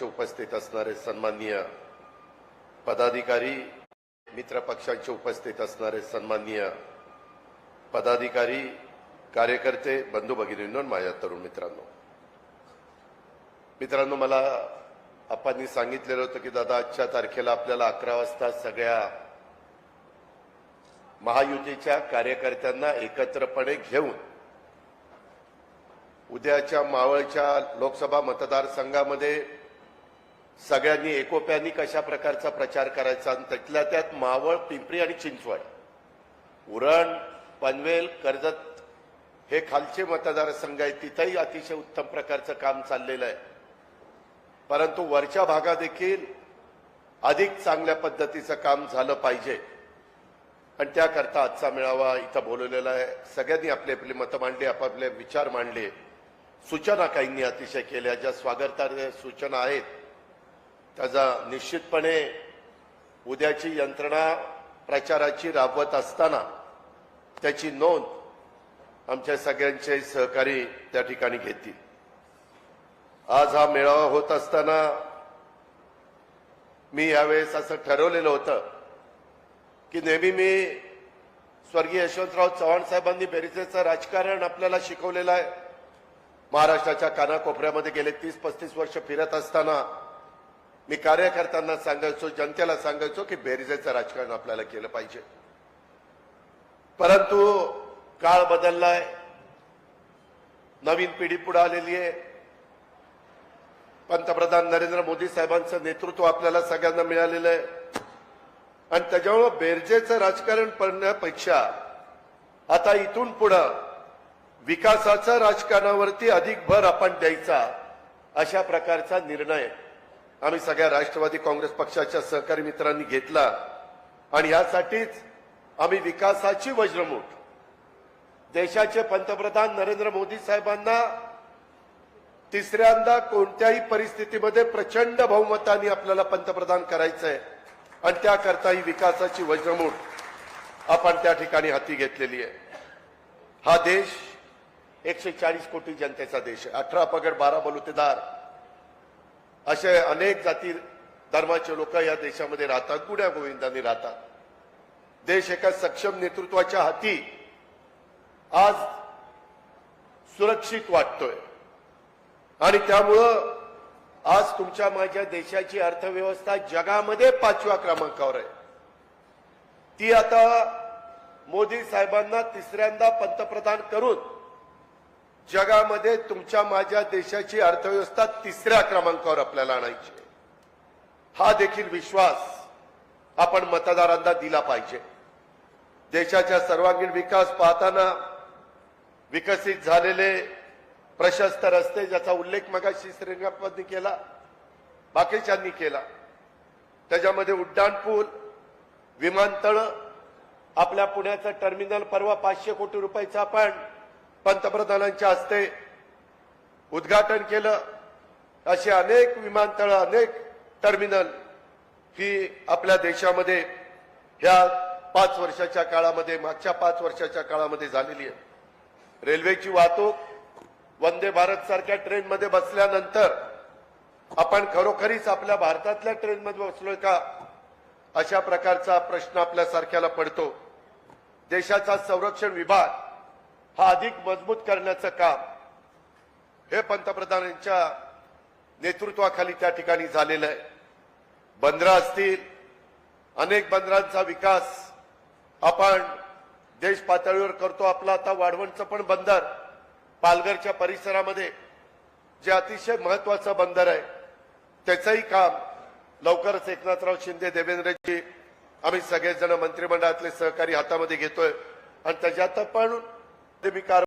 पक्षाचे उपस्थित असणारे सन्माननीय पदाधिकारी मित्र पक्षांचे उपस्थित असणारे सन्माननीय पदाधिकारी कार्यकर्ते बंधू भगिनींनो माझ्या तरुण मित्रांनो. मित्रांनो मला आपांनी सांगितलेलं होतं की दादा आजच्या तारखेला आपल्याला अकरा वाजता सगळ्या महायुतीच्या कार्यकर्त्यांना एकत्रपणे घेऊन उद्याच्या मावळच्या लोकसभा मतदारसंघामध्ये सगळ्यांनी एकोप्यानी कशा प्रकारचा प्रचार करायचा? आणि त्यातल्या त्यात मावळ पिंपरी आणि चिंचवड. उरण पनवेल कर्जत हे खालचे मतदारसंघ आहेत. तिथंही अतिशय उत्तम प्रकारचं काम चाललेलं आहे. परंतु वरच्या भागादेखील अधिक चांगल्या पद्धतीचं काम झालं पाहिजे. आणि त्याकरता आजचा मेळावा इथं बोलवलेला आहे. सगळ्यांनी आपले आपले मतं मांडली आपापले विचार मांडले. सूचना काहींनी अतिशय केल्या. ज्या स्वागतार्ह सूचना आहेत त्याचा निश्चितपणे उद्याची यंत्रणा प्रचाराची राबवत असताना त्याची नोंद आमच्या सगळ्यांचे सहकारी त्या ठिकाणी घेतील. आज हा मेळावा होत असताना मी यावेळेस असं ठरवलेलं होतं की नेहमी मी स्वर्गीय यशवंतराव चव्हाण साहेबांनी बेरिजेचं राजकारण आपल्याला शिकवलेलं आहे. महाराष्ट्राच्या कानाकोपऱ्यामध्ये गेले तीस पस्तीस वर्ष फिरत असताना मी कार्यकर्त्यांना सांगायचो जनतेला सांगायचो की बेरिजेचं राजकारण आपल्याला केलं पाहिजे. परंतु काळ बदललाय. नवीन पिढी पुढे आलेली आहे. पंतप्रधान नरेंद्र मोदी साहेबांचं नेतृत्व आपल्याला सगळ्यांना मिळालेलं आहे. आणि त्याच्यामुळं बेरजेचं राजकारण करण्यापेक्षा आता इथून पुढं विकासाच्या राजकारणावरती अधिक भर आपण द्यायचा अशा प्रकारचा निर्णय आम्ही सगळ्या राष्ट्रवादी काँग्रेस पक्षाच्या सहकारी मित्रांनी घेतला. आणि यासाठीच आम्ही विकासाची वज्रमूठ. देशाचे पंतप्रधान नरेंद्र मोदी साहेबांना तिसऱ्यांदा कोणत्याही परिस्थितीमध्ये प्रचंड बहुमताने आपल्याला पंतप्रधान करायचंय. आणि त्याकरता ही विकासाची वज्रमूठ आपण त्या ठिकाणी हाती घेतलेली आहे. हा देश एकशे चाळीस कोटी जनतेचा देश आहे. अठरा पगड बारा बलुतेदार. असे अनेक जाती धर्माचे लोक या देशामध्ये राहतात गुण्या गोविंदांनी राहतात. देश एका सक्षम नेतृत्वाच्या हाती आज सुरक्षित वाटतोय. आणि त्यामुळं आज तुमच्या माझ्या देशाची अर्थव्यवस्था जगामध्ये पाचव्या क्रमांकावर आहे. ती आता मोदी साहेबांना तिसऱ्यांदा पंतप्रधान करून जगामध्ये तुमच्या माझ्या देशाची अर्थव्यवस्था तिसऱ्या क्रमांकावर आपल्याला आणायची हा देखील विश्वास आपण मतदारांना दिला पाहिजे. देशाच्या सर्वांगीण विकास पाहताना विकसित झालेले प्रशस्त रस्ते ज्याचा उल्लेख मगाशी श्रीरंगापतींनी केला बाकीच्यांनी केला त्याच्यामध्ये उड्डाणपूल विमानतळ आपल्या पुण्याचं टर्मिनल परवा पाचशे कोटी रुपयाचं आपण पंतप्रधानांच्या हस्ते उद्घाटन केलं. अशी अनेक विमानतळ अनेक टर्मिनल ही आपल्या देशामध्ये ह्या पाच वर्षाच्या काळामध्ये मागच्या पाच वर्षाच्या काळामध्ये झालेली आहे. रेल्वेची वाहतूक वंदे भारत सारख्या ट्रेनमध्ये बसल्यानंतर आपण खरोखरीच आपल्या भारतातल्या ट्रेनमध्ये बसलोय का? अशा प्रकारचा प्रश्न आपल्या सारख्याला पडतो. देशाचा संरक्षण विभाग हा अधिक मजबूत करण्याचं काम हे पंतप्रधानांच्या नेतृत्वाखाली त्या ठिकाणी झालेलं आहे. बंदरं असतील अनेक बंदरांचा विकास आपण देश पातळीवर करतो. आपला आता वाढवणचं पण बंदर पालघरच्या परिसरामध्ये जे अतिशय महत्वाचं बंदर आहे त्याचंही काम लवकरच एकनाथराव शिंदे देवेंद्रजी आम्ही सगळेजण मंत्रिमंडळातले सहकारी हातामध्ये घेतोय. आणि त्याच्यात पण ते मी कार